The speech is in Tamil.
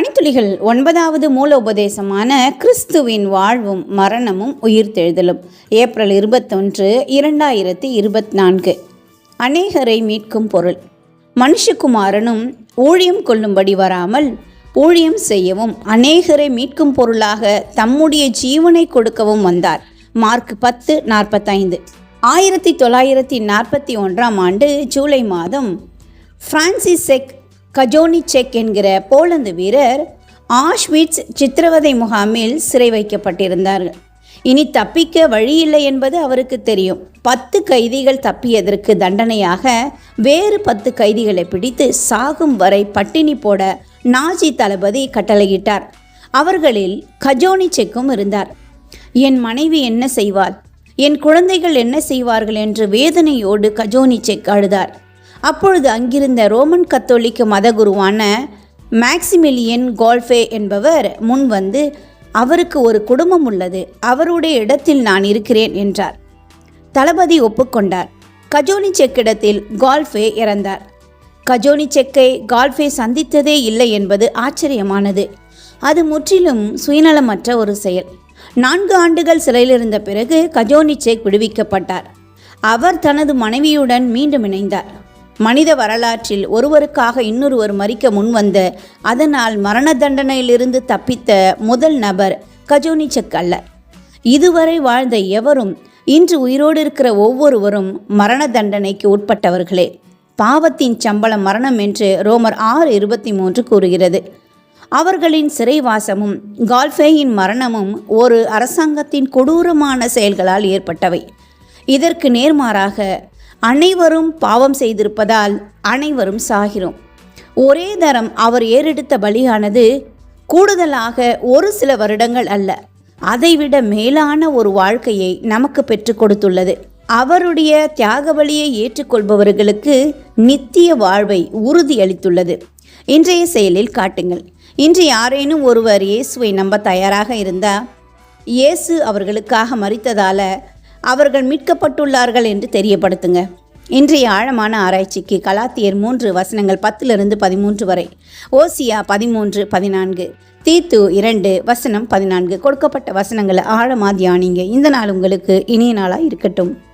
பணித்துளிகள் ஒன்பதாவது மூல உபதேசமான கிறிஸ்துவின் வாழ்வும் மரணமும் உயிர்த்தெழுதலும். ஏப்ரல் இருபத்தொன்று இரண்டாயிரத்தி இருபத்தி நான்கு அநேகரை மீட்கும் பொருள். மனுஷகுமாரனும் ஊழியம் கொள்ளும்படி வராமல் ஊழியம் செய்யவும் அநேகரை மீட்கும் பொருளாக தம்முடைய ஜீவனை கொடுக்கவும் வந்தார். மார்க் பத்து நாற்பத்தைந்து. ஆயிரத்தி தொள்ளாயிரத்தி நாற்பத்தி ஒன்றாம் ஆண்டு ஜூலை மாதம் பிரான்சிசெக் கஜோனிசெக் என்கிற போலந்து வீரர் ஆஷ்விட்ஸ் சித்திரவதை முகாமில் சிறை வைக்கப்பட்டிருந்தார்கள் இனி தப்பிக்க வழியில்லை என்பது அவருக்கு தெரியும். பத்து கைதிகள் தப்பியதற்கு தண்டனையாக வேறு பத்து கைதிகளை பிடித்து சாகும் வரை பட்டினி போட நாஜி தளபதி கட்டளையிட்டார். அவர்களில் கஜோனி செக்கும் இருந்தார். என் மனைவி என்ன செய்வாள்? என் குழந்தைகள் என்ன செய்வார்கள் என்று வேதனையோடு கஜோனி செக் அழுதார். அப்பொழுது அங்கிருந்த ரோமன் கத்தோலிக்க மதகுருவான மேக்சிமிலியன் கோல்ஃபே என்பவர் முன் வந்து அவருக்கு ஒரு குடும்பம் உள்ளது அவருடைய இடத்தில் நான் இருக்கிறேன் என்றார். தளபதி ஒப்புக்கொண்டார். கஜோனி செக்கிடத்தில் கால்ஃபே இறந்தார். கஜோனி செக்கை கால்ஃபே சந்தித்ததே இல்லை என்பது ஆச்சரியமானது. அது முற்றிலும் சுயநலமற்ற ஒரு செயல். நான்கு ஆண்டுகள் சிறையில் இருந்த பிறகு கஜோனி செக் விடுவிக்கப்பட்டார். அவர் தனது மனைவியுடன் மீண்டும் இணைந்தார். மனித வரலாற்றில் ஒருவருக்காக இன்னொருவர் மறிக்க முன்வந்த அதனால் மரண தண்டனையிலிருந்து தப்பித்த முதல் நபர் கஜோனிச்சக் அல்ல. இதுவரை வாழ்ந்த எவரும் இன்று உயிரோடு இருக்கிற ஒவ்வொருவரும் மரண தண்டனைக்கு உட்பட்டவர்களே. பாவத்தின் சம்பளம் மரணம் என்று ரோமர் ஆறு இருபத்தி மூன்று கூறுகிறது. அவர்களின் சிறைவாசமும் கால்ஃபேயின் மரணமும் ஒரு அரசாங்கத்தின் கொடூரமான செயல்களால் ஏற்பட்டவை. இதற்கு நேர்மாறாக அனைவரும் பாவம் செய்திருப்பதால் அனைவரும் சாகிறோம். ஒரே தரம் அவர் ஏறெடுத்த பலியானது கூடுதலாக ஒரு சில வருடங்கள் அல்ல. அதைவிட மேலான ஒரு வாழ்க்கையை நமக்கு பெற்றுக் கொடுத்துள்ளது. அவருடைய தியாக பலியை ஏற்றுக்கொள்பவர்களுக்கு நித்திய வாழ்வை உறுதியளித்துள்ளது. இன்றைய செயலில் காட்டுங்கள். இன்று யாரேனும் ஒருவர் இயேசுவை நம்ப தயாராக இருந்தால் இயேசு அவர்களுக்காக மறித்ததால அவர்கள் மீட்கப்பட்டுள்ளார்கள் என்று தெரியப்படுத்துங்க. இன்றைய ஆழமான ஆராய்ச்சிக்கு கலாத்தியர் மூன்று வசனங்கள் பத்திலிருந்து பதிமூன்று வரை. ஓசியா பதிமூன்று பதினான்கு. தீத்து இரண்டு வசனம் பதினான்கு. கொடுக்கப்பட்ட வசனங்களை ஆழமா தியானிங்க. இந்த நாள் உங்களுக்கு இனிய நாளாக இருக்கட்டும்.